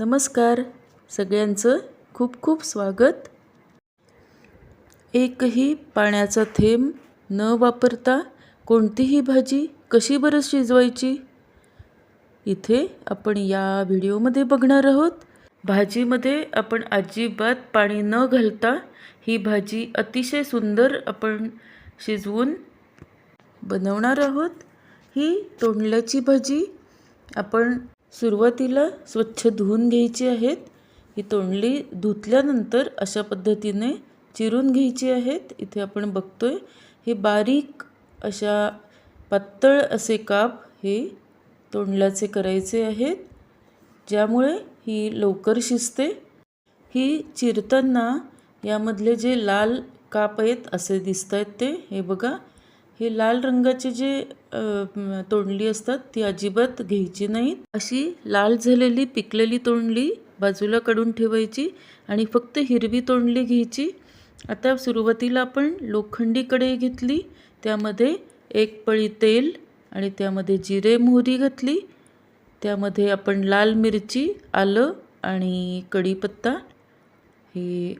नमस्कार. सगळ्यांचं खूप खूप स्वागत. एकही पाण्याचा थेंब न वापरता कोणतीही भाजी कशी बरं शिजवायची? इथे आपण या व्हिडिओमध्ये बघणार आहोत. भाजीमध्ये आपण अजिबात पाणी न घालता ही भाजी अतिशय सुंदर आपण शिजवून बनवणार आहोत. ही तोंडल्याची भाजी आपण सुरुवातीला स्वच्छ धुवून घ्यायची आहेत. ही तोंडली धुतल्यानंतर अशा पद्धतीने चिरून घ्यायची आहेत. इथे आपण बघतोय हे बारीक अशा पातळ असे काप हे तोंडल्याचे करायचे आहेत. ज्यामुळे ही लवकर शिजते. ही चिरताना यामधले जे लाल काप आहेत असे दिसत आहेत ते. हे बघा हे लाल रंगाचे जे तोंडली असतात ती अजिबात घ्यायची नाहीत. अशी लाल झालेली पिकलेली तोंडली बाजूला काढून ठेवायची आणि फक्त हिरवी तोंडली घ्यायची. आता सुरुवातीला आपण लोखंडी कढई घेतली त्यामध्ये एक पळी तेल आणि त्यामध्ये जिरे मोहरी घातली. त्यामध्ये आपण लाल मिरची आलं आणि कढीपत्ता हे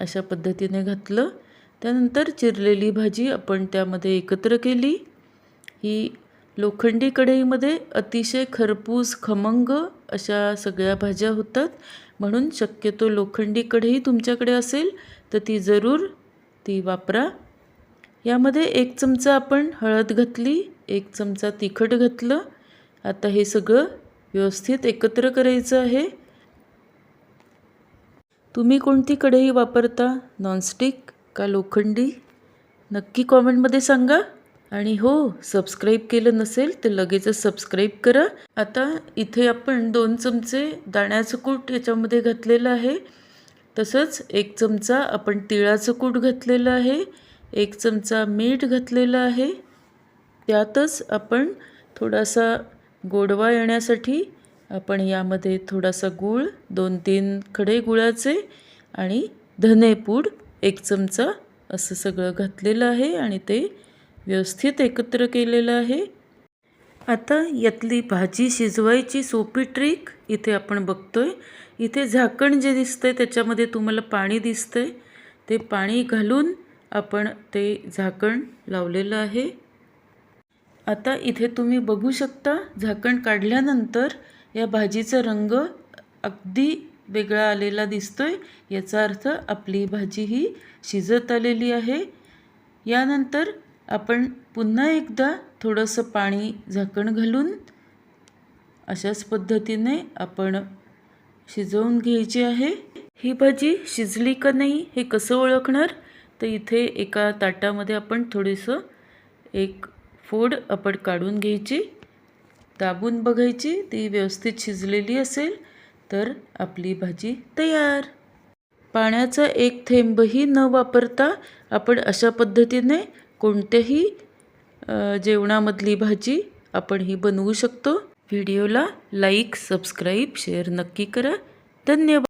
अशा पद्धतीने घातलं. त्यानंतर चिरलेली भाजी आपण त्यामध्ये एकत्र केली. ही लोखंडी कढईमध्ये अतिशय खरपूस खमंग अशा सगळ्या भाज्या होतात. म्हणून शक्यतो लोखंडी कढई तुमच्याकडे असेल तर ती जरूर ती वापरा. यामध्ये एक चमचा आपण हळद घातली एक चमचा तिखट घातलं. आता हे सगळं व्यवस्थित एकत्र करायचं आहे. तुम्ही कोणती कढई वापरता? नॉनस्टिक? का लोखंडी? नक्की कॉमेंटमध्ये सांगा. आणि हो सबस्क्राईब केलं नसेल तर लगेचच सबस्क्राईब करा. आता इथे आपण दोन चमचे दाण्याचं कूट याच्यामध्ये घातलेलं आहे. तसंच एक चमचा आपण तिळाचं कूट घातलेलं आहे. एक चमचा मीठ घातलेलं आहे. त्यातच आपण थोडासा गोडवा येण्यासाठी आपण यामध्ये थोडासा गूळ दोन तीन खडे गुळाचे आणि धनेपूड एक चमचा असं सगळं घातलेलं आहे आणि ते व्यवस्थित एकत्र केलेलं आहे. आता यातली भाजी शिजवायची सोपी ट्रिक इथे आपण बघतोय. इथे झाकण जे दिसतंय त्याच्यामध्ये तुम्हाला पाणी दिसतंय. ते पाणी घालून आपण ते झाकण लावलेलं आहे. आता इथे तुम्ही बघू शकता झाकण काढल्यानंतर या भाजीचा रंग अगदी वेगळा आलेला दिसतोय. याचा अर्थ आपली भाजी ही शिजत आलेली आहे. यानंतर आपण पुन्हा एकदा थोडंसं पाणी झाकण घालून अशाच पद्धतीने आपण शिजवून घ्यायची आहे. ही भाजी शिजली का नाही हे कसं ओळखणार? तर इथे एका ताटामध्ये आपण थोडंसं एक फोड आपण काढून घ्यायची. दाबून बघायची. ती व्यवस्थित शिजलेली असेल. तर आपली भाजी तयार. पाण्याचा एक थेंबही न वापरता आपण अशा पद्धतीने कोणत्याही जेवणामधली भाजी आपण ही बनवू शकतो. व्हिडिओला लाईक सबस्क्राईब शेअर नक्की करा. धन्यवाद.